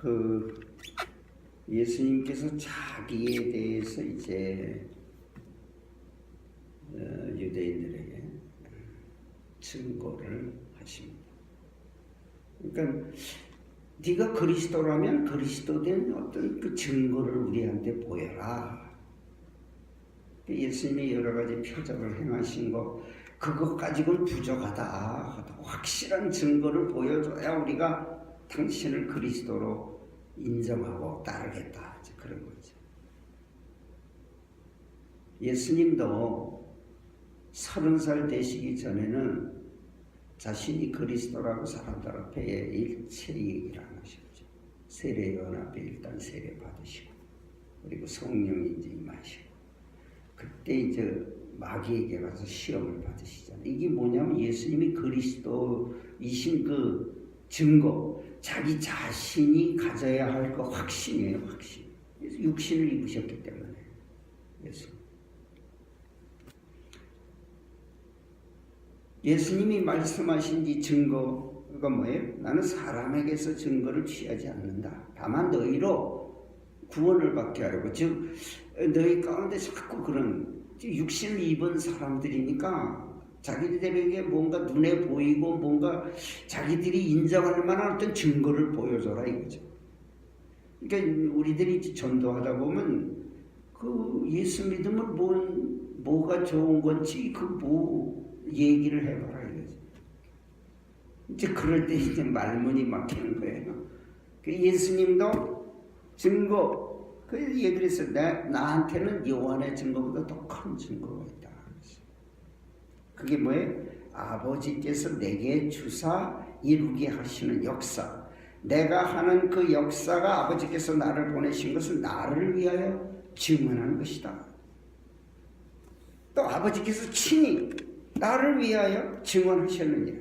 그 예수님께서 자기에 대해서 이제 어, 유대인들에게 증거를 하십니다. 그러니까 네가 그리스도라면 그리스도된 어떤 그 증거를 우리한테 보여라. 예수님이 여러 가지 표적을 행하신 거 그것 가지고는 부족하다. 확실한 증거를 보여줘야 우리가 당신을 그리스도로 인정하고 따르겠다. 그런 거죠. 예수님도 서른 살 되시기 전에는 자신이 그리스도라고 사람들 앞에 일체 얘기를 안 하셨죠. 세례요한 앞에 일단 세례 받으시고 그리고 성령이 이제 임하시고 그때 이제 마귀에게 가서 시험을 받으시잖아요. 이게 뭐냐면 예수님이 그리스도이신 그 증거, 자기 자신이 가져야 할 그 확신이에요, 확신. 육신을 입으셨기 때문에 예수. 예수님이 말씀하신 이 증거가 뭐예요? 나는 사람에게서 증거를 취하지 않는다. 다만 너희로 구원을 받게 하려고. 즉 너희 가운데 자꾸 그런 육신을 입은 사람들이니까 자기들에게 뭔가 눈에 보이고 뭔가 자기들이 인정할 만한 어떤 증거를 보여줘라 이거죠. 그러니까 우리들이 전도하다 보면 그 예수 믿으면 뭔 뭐가 좋은 건지 그 뭐 얘기를 해봐라 이거죠. 이제 그럴 때 이제 말문이 막히는 거예요. 그 예수님도 증거 그 얘기를 했어요. 나, 나한테는 요한의 증거보다 더 큰 증거가 있다. 그게 뭐예요? 아버지께서 내게 주사 이루게 하시는 역사. 내가 하는 그 역사가 아버지께서 나를 보내신 것은 나를 위하여 증언하는 것이다. 또 아버지께서 친히 나를 위하여 증언하셨느니라.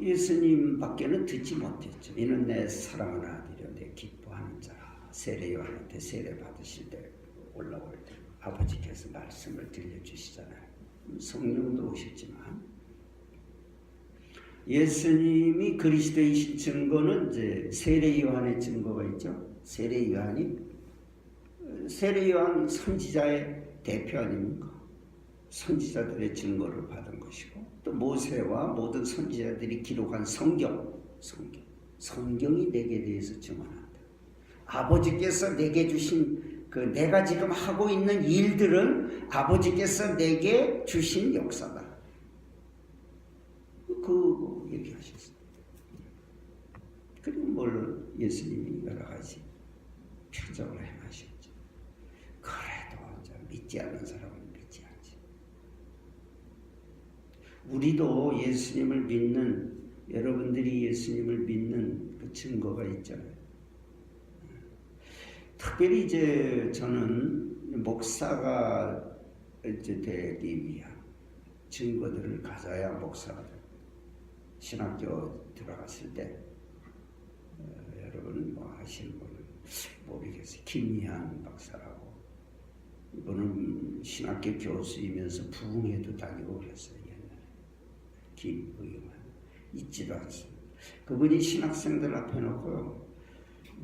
예수님밖에는 듣지 못했죠. 이는 내 사랑하는 아들이요 내 기뻐하는 자라. 세례 요한한테 세례 받으실 때 올라올 때 아버지께서 말씀을 들려주시잖아요. 성령도 오셨지만 예수님이 그리스도이신 증거는 이제 세례 요한의 증거가 있죠. 세례 요한이 세례 요한 선지자의 대표 아닙니까? 선지자들의 증거를 받은 것이고 또 모세와 모든 선지자들이 기록한 성경, 성경, 성경이 내게 대해서 증언한다. 아버지께서 내게 주신 그 내가 지금 하고 있는 일들은 아버지께서 내게 주신 역사다. 그 얘기하셨어요. 그리고 물론 예수님이 여러 가지 표적을 행하셨죠. 그래도 믿지 않는 사람은 믿지 않지. 우리도 예수님을 믿는 여러분들이 예수님을 믿는 그 증거가 있잖아요. 특별히 이제 저는 목사가 이제 위한 증거들을 가져야 목사가 됩니다. 신학교 들어갔을 때 어, 여러분 뭐 아시는 분은 모르겠어요. 김희한 박사라고 이분은 신학교 교수이면서 부흥회도 다니고 그랬어요 옛날에 김의만 있지도 않습니다. 그분이 신학생들 앞에 놓고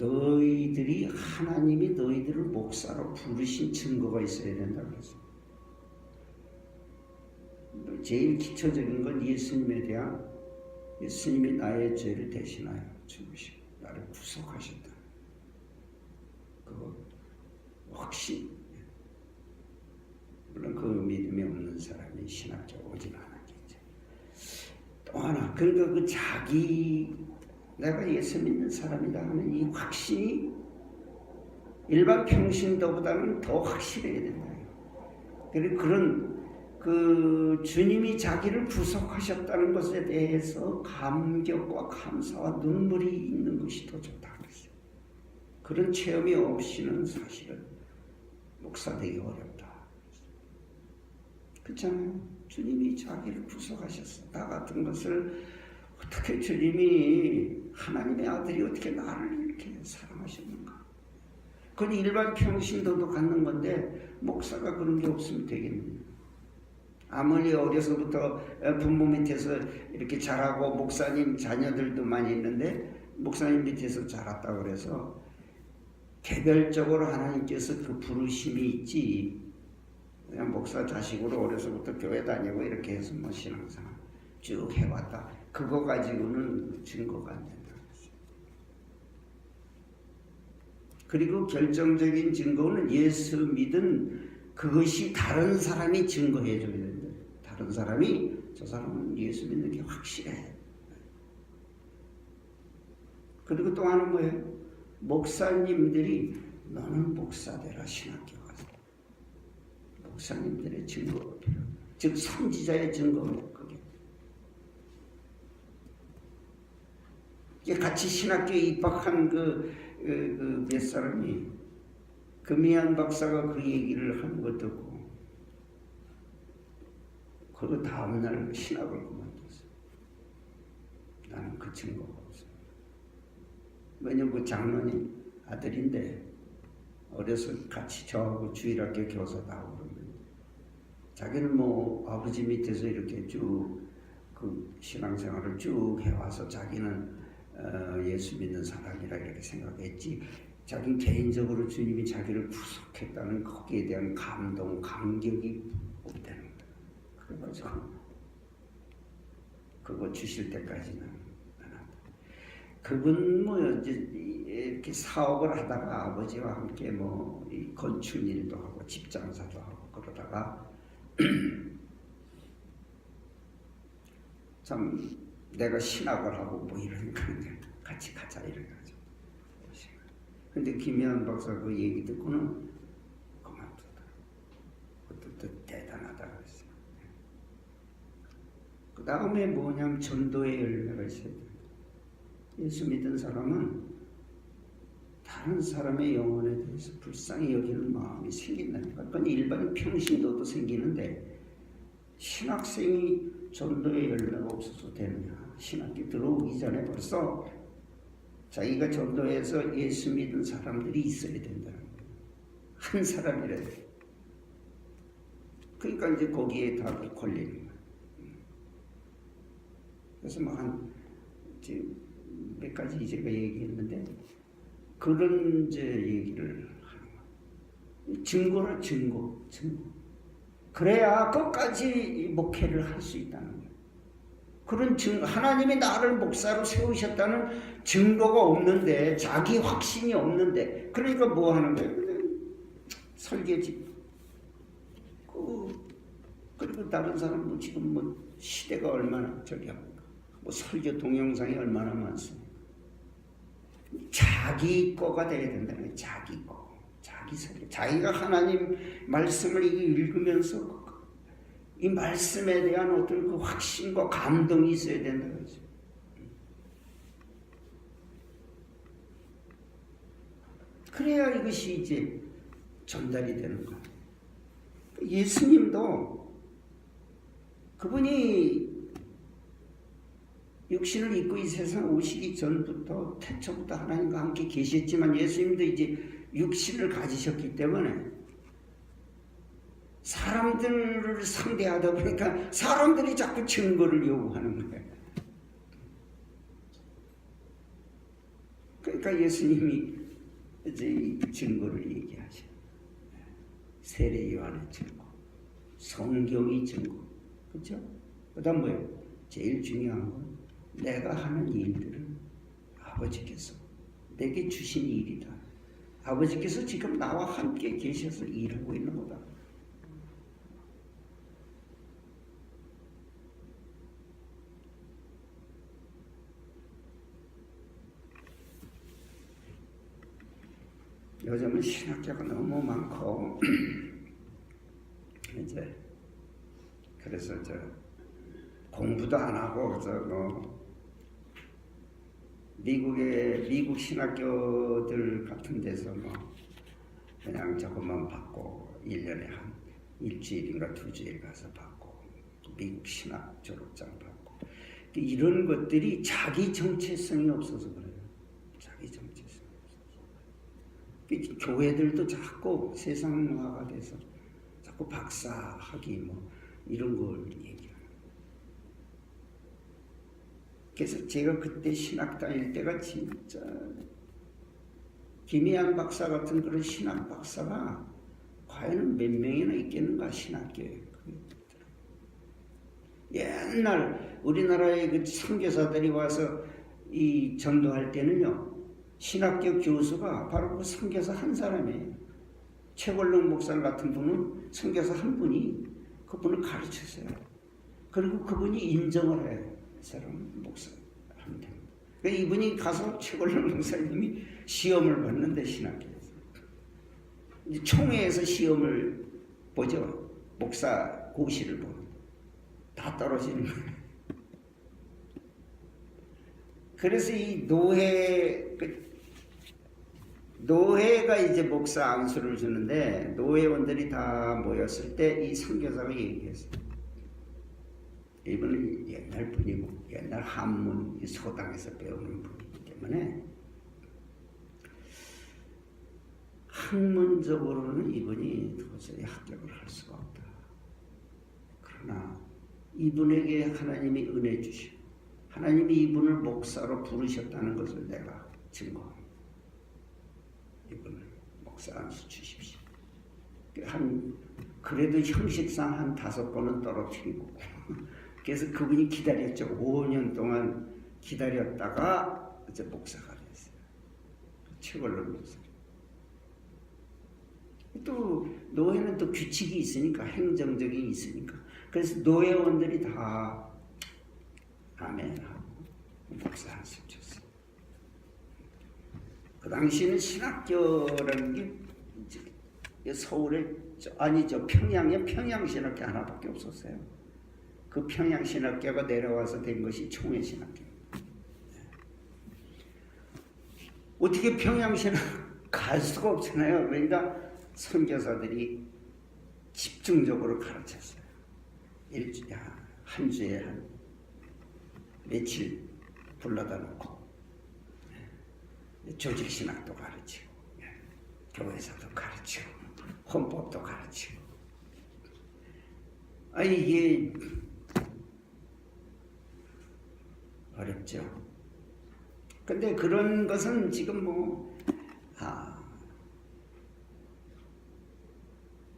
너희들이 하나님이 너희들을 목사로 부르신 증거가 있어야 된다 그랬어요. 제일 기초적인 건 예수님에 대한 예수님이 나의 죄를 대신하여 죽으시고 나를 구속하셨다. 그거 확신. 물론 그 믿음이 없는 사람이 신학교 오진 않았겠죠. 또 하나 그러니까 그 자기 내가 예수 믿는 사람이다 하는 이 확신이 일반 평신도보다는 더 확실해야 된다. 그리고 그런 그 주님이 자기를 구속하셨다는 것에 대해서 감격과 감사와 눈물이 있는 것이 더 좋다. 그런 체험이 없이는 사실은 목사되기 어렵다. 그렇잖아요. 주님이 자기를 구속하셨어. 나 같은 것을 어떻게 주님이 하나님의 아들이 어떻게 나를 이렇게 사랑하셨는가? 그건 일반 평신도도 갖는 건데 목사가 그런 게 없으면 되겠느냐? 아무리 어려서부터 부모 밑에서 이렇게 자라고 목사님 자녀들도 많이 있는데 목사님 밑에서 자랐다고 그래서 개별적으로 하나님께서 그 부르심이 있지 그냥 목사 자식으로 어려서부터 교회 다니고 이렇게 해서 뭐 신앙생활 쭉 해왔다 그거 가지고는 증거가 안 된다. 그리고 결정적인 증거는 예수 믿은 그것이 다른 사람이 증거해 줘야 된다. 다른 사람이 저 사람은 예수 믿는 게 확실해. 그리고 또 하는 거예요? 목사님들이 너는 목사되라 신학교 가서. 목사님들의 증거가 필요. 즉 선지자의 증거는 그게. 이게 같이 신학교에 입학한 그, 그, 그, 몇 사람이 금이한 박사가 그 얘기를 하는 거 듣고 그 다음날 신학을 그만뒀어. 나는 그 증거가 없어. 왜냐면 그 장로님 아들인데 어려서 같이 저하고 주일학교 교사도 하고 그러면 자기는 뭐 아버지 밑에서 이렇게 쭉 그 신앙생활을 쭉 해와서 자기는 어, 예수 믿는 사람이라 이렇게 생각했지 자기 개인적으로 주님이 자기를 구속했다는 거기에 대한 감동, 감격이 없다는 거야. 그래가지고 그거 주실 때까지는. 그분 뭐 이렇게 사업을 하다가 아버지와 함께 뭐이 건축 일도 하고 집 장사도 하고 그러다가 참 내가 신학을 하고 뭐 이러니까 이제 같이 가자 이래가지고 근데 김혜한 박사 그 얘기 듣고는 그 다음에 뭐냐면 전도의 열매가 있어야 돼 예수 믿은 사람은 다른 사람의 영혼에 대해서 불쌍히 여기는 마음이 생긴다니까. 그건 일반 평신도도 생기는데 신학생이 전도의 열매가 없어서 되느냐. 신학교 들어오기 전에 벌써 자기가 전도해서 예수 믿은 사람들이 있어야 된다는 거예요. 한 사람이라도. 그러니까 이제 거기에 다 걸리는 거예요. 그래서 뭐한 몇 가지 제가 얘기했는데 그런 이제 얘기를 하는 거예요. 증거는 증거, 증거. 그래야 끝까지 목회를 할 수 있다는 거예요. 그런 증, 하나님이 나를 목사로 세우셨다는 증거가 없는데, 자기 확신이 없는데, 그러니까 뭐 하는 거예요? 설계지. 그, 그리고 다른 사람도 지금 뭐 시대가 얼마나 저기 합니까? 뭐 설교 동영상이 얼마나 많습니까? 자기 거가 돼야 된다는 거예요. 자기 거. 자기가 하나님 말씀을 읽으면서 이 말씀에 대한 어떤 그 확신과 감동이 있어야 된다는 거죠. 그래야 이것이 이제 전달이 되는 거예요. 예수님도 그분이 육신을 입고 이 세상 오시기 전부터 태초부터 하나님과 함께 계셨지만 예수님도 이제 육신을 가지셨기 때문에 사람들을 상대하다 보니까 사람들이 자꾸 증거를 요구하는 거예요. 그러니까 예수님이 이제 이 증거를 얘기하죠. 세례 요한의 증거, 성경이 증거, 그렇죠? 그다음 뭐예요? 제일 중요한 건 내가 하는 일들은 아버지께서 내게 주신 일이다. 아버지께서 지금 나와 함께 계셔서 일하고 있는 거다. 요즘은 신학자가 너무 많고 이제 그래서 저 공부도 안 하고 그래서 뭐 미국의 미국 신학교들 같은 데서 뭐 그냥 저것만 받고 1년에 한 일주일인가 두 주일 가서 받고 미국 신학 졸업장 받고 이런 것들이 자기 정체성이 없어서 그래요. 자기 정체성이 없어서. 교회들도 자꾸 세상화가 돼서 자꾸 박사학위 뭐 이런 걸 얘기하는 그래서 제가 그때 신학 다닐 때가 진짜 김희양 박사 같은 그런 신학 박사가 과연 몇 명이나 있겠는가 신학교에 옛날 우리나라의 그 선교사들이 와서 이 전도할 때는요 신학교 교수가 바로 그 선교사 한 사람이에요. 최골룡 목사 같은 분은 선교사 한 분이 그분을 가르쳤어요. 그리고 그분이 인정을 해요. 이 사람 목사한테. 그러니까 이분이 가서 최골룡 목사님이 시험을 봤는데 신학교에서 총회에서 시험을 보죠. 목사 고시를 보는. 다 떨어지는 거예요. 그래서 이 노회 그 노회가 이제 목사 안수를 주는데 노회원들이 다 모였을 때 이 선교사가 얘기했어요. 이분은 옛날 분이고 옛날 한문 이 소당에서 배우는 분이기 때문에 학문적으로는 이분이 도저히 합격을 할 수가 없다. 그러나 이분에게 하나님이 은혜 주시고 하나님이 이분을 목사로 부르셨다는 것을 내가 증거합니다. 이분을 목사 안수 주십시오. 한 그래도 형식상 한 다섯 번은 떨어뜨리고 그래서 그분이 기다렸죠. 5년 동안 기다렸다가 이제 목사가 됐어요. 최걸로 목사. 또 노예는 또 규칙이 있으니까 행정적이 있으니까 그래서 노예원들이 다 아멘하고 목사 한숨 줬어요. 그 당시에는 신학교라는 게 서울에 저- 아니 저 평양에 평양 신학교 하나밖에 없었어요. 그 평양 신학교가 내려와서 된 것이 총회 신학교. 어떻게 평양 신학 갈 수가 없잖아요. 그러니까 선교사들이 집중적으로 가르쳤어요. 일주 한 주에 한 며칠 불러다 놓고 조직 신학도 가르치고 교회에서도 가르치고 헌법도 가르치고 아 이게 어렵죠. 근데 그런 것은 지금 뭐 아,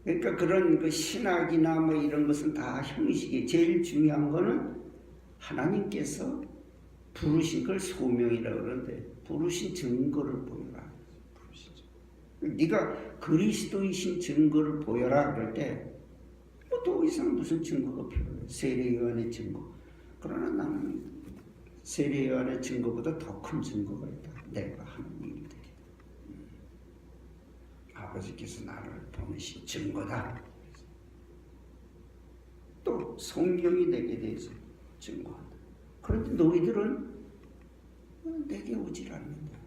그러니까 그런 그 신학이나 뭐 이런 것은 다 형식이 제일 중요한 거는 하나님께서 부르신 걸 소명이라 그러는데 부르신 증거를 보여라. 네가 그리스도이신 증거를 보여라 그럴 때 뭐 더 이상 무슨 증거가 필요해? 세례 요한의 증거. 그러나 나는 세례요한의 증거보다 더 큰 증거가 있다. 내가 일들이다. 음. 아버지께서 나를 보내신 증거다. 또 성경이 내게 대해서 증거한다. 그런데 너희들은 내게 오질 않는다.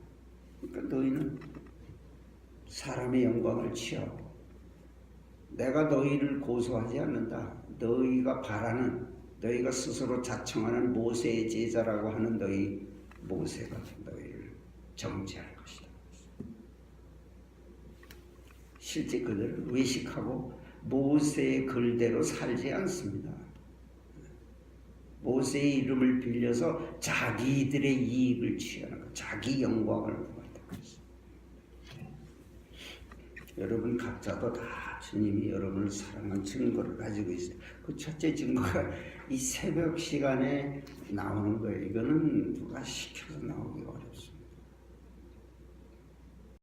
그러니까 너희는 사람의 영광을 취하고 내가 너희를 고소하지 않는다. 너희가 바라는 너희가 스스로 자청하는 모세의 제자라고 하는 너희 모세가 너희를 정죄할 것이다. 실제 그들은 외식하고 모세의 글대로 살지 않습니다. 모세의 이름을 빌려서 자기들의 이익을 취하는 것, 자기 영광을 구한다. 여러분 각자도 다 주님이 여러분을 사랑한 증거를 가지고 있어요. 그 첫째 증거가 이 새벽 시간에 나오는 거예요. 이거는 누가 시켜서 나오는